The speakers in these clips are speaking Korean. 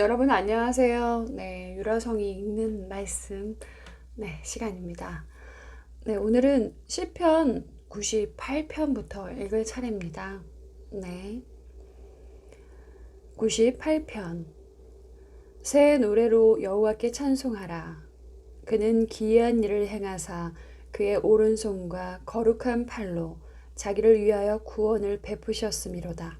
여러분 안녕하세요. 네, 유라성이 읽는 말씀 네, 시간입니다. 네, 오늘은 시편 98편부터 읽을 차례입니다. 네. 98편 새 노래로 여호와께 찬송하라. 그는 기이한 일을 행하사 그의 오른손과 거룩한 팔로 자기를 위하여 구원을 베푸셨음이로다.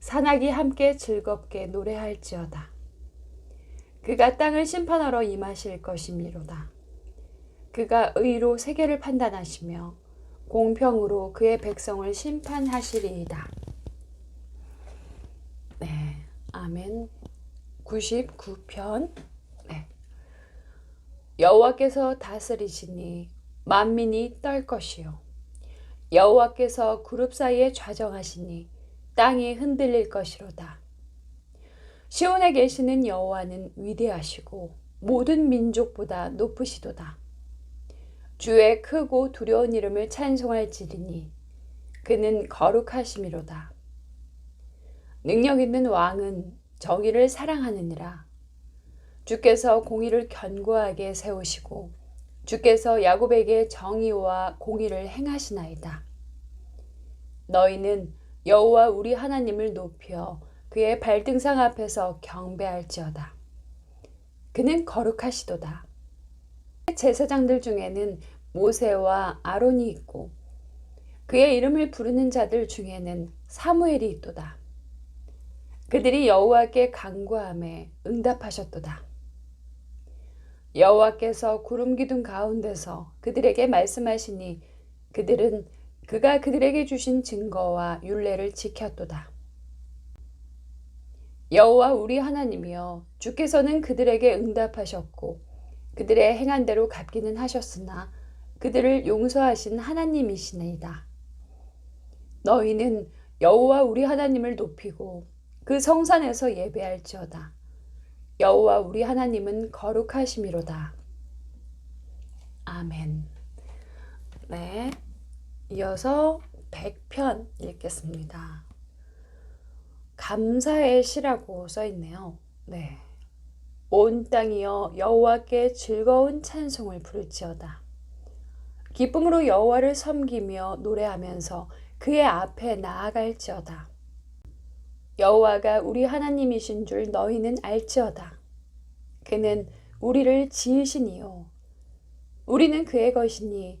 산악이 함께 즐겁게 노래할지어다. 그가 땅을 심판하러 임하실 것이미로다. 그가 의로 세계를 판단하시며 공평으로 그의 백성을 심판하시리이다. 네, 아멘. 99편. 네. 여호와께서 다스리시니 만민이 떨 것이요. 여호와께서 그룹 사이에 좌정하시니 땅이 흔들릴 것이로다. 시온에 계시는 여호와는 위대하시고 모든 민족보다 높으시도다. 주의 크고 두려운 이름을 찬송할지리니 그는 거룩하심이로다. 능력 있는 왕은 정의를 사랑하느니라. 주께서 공의를 견고하게 세우시고 주께서 야곱에게 정의와 공의를 행하시나이다. 너희는 여호와 우리 하나님을 높여 그의 발등상 앞에서 경배할지어다. 그는 거룩하시도다. 제사장들 중에는 모세와 아론이 있고 그의 이름을 부르는 자들 중에는 사무엘이 있도다. 그들이 여호와께 간구함에 응답하셨도다. 여호와께서 구름 기둥 가운데서 그들에게 말씀하시니 그들은 그가 그들에게 주신 증거와 율례를 지켰도다. 여호와 우리 하나님이여 주께서는 그들에게 응답하셨고 그들의 행한 대로 갚기는 하셨으나 그들을 용서하신 하나님이시네이다. 너희는 여호와 우리 하나님을 높이고 그 성산에서 예배할지어다. 여호와 우리 하나님은 거룩하심이로다. 아멘. 네. 이어서 100편 읽겠습니다. 감사의 시라고 써 있네요. 네. 온 땅이여 여호와께 즐거운 찬송을 부를지어다. 기쁨으로 여호와를 섬기며 노래하면서 그의 앞에 나아갈지어다. 여호와가 우리 하나님이신 줄 너희는 알지어다. 그는 우리를 지으시니요. 우리는 그의 것이니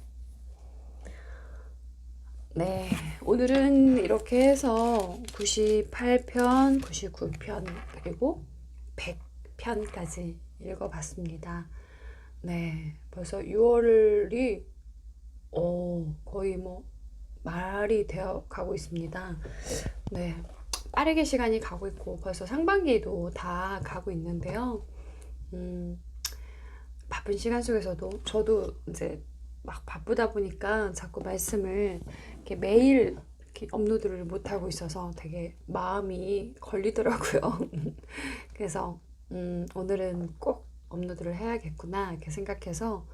네, 오늘은 이렇게 해서 98편, 99편, 그리고 100편까지 읽어봤습니다. 네, 벌써 6월이 어, 거의 뭐 말이 되어 가고 있습니다. 네, 빠르게 시간이 가고 있고 벌써 상반기도 다 가고 있는데요. 음, 바쁜 시간 속에서도 저도 이제 막 바쁘다 보니까 자꾸 말씀을 이렇게 매일 이렇게 업로드를 못 하고 있어서 되게 마음이 걸리더라고요. 그래서 음, 오늘은 꼭 업로드를 해야겠구나 이렇게 생각해서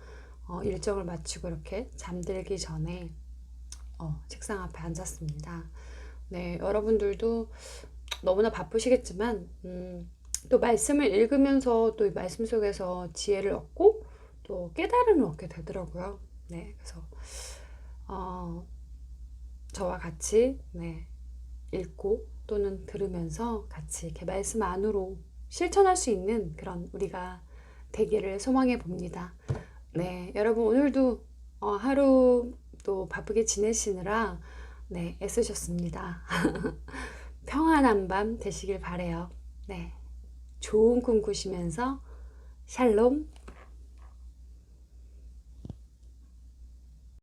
어, 일정을 마치고 이렇게 잠들기 전에 어, 책상 앞에 앉았습니다. 네, 여러분들도 너무나 바쁘시겠지만 음, 또 말씀을 읽으면서 또이 말씀 속에서 지혜를 얻고 또 깨달음을 얻게 되더라고요. 네, 그래서 어, 저와 같이 네, 읽고 또는 들으면서 같이 이렇게 말씀 안으로 실천할 수 있는 그런 우리가 되기를 소망해 봅니다. 네, 여러분 오늘도 어, 하루 또 바쁘게 지내시느라 네, 애쓰셨습니다. 평안한 밤 되시길 바래요. 네. 좋은 꿈 꾸시면서 샬롬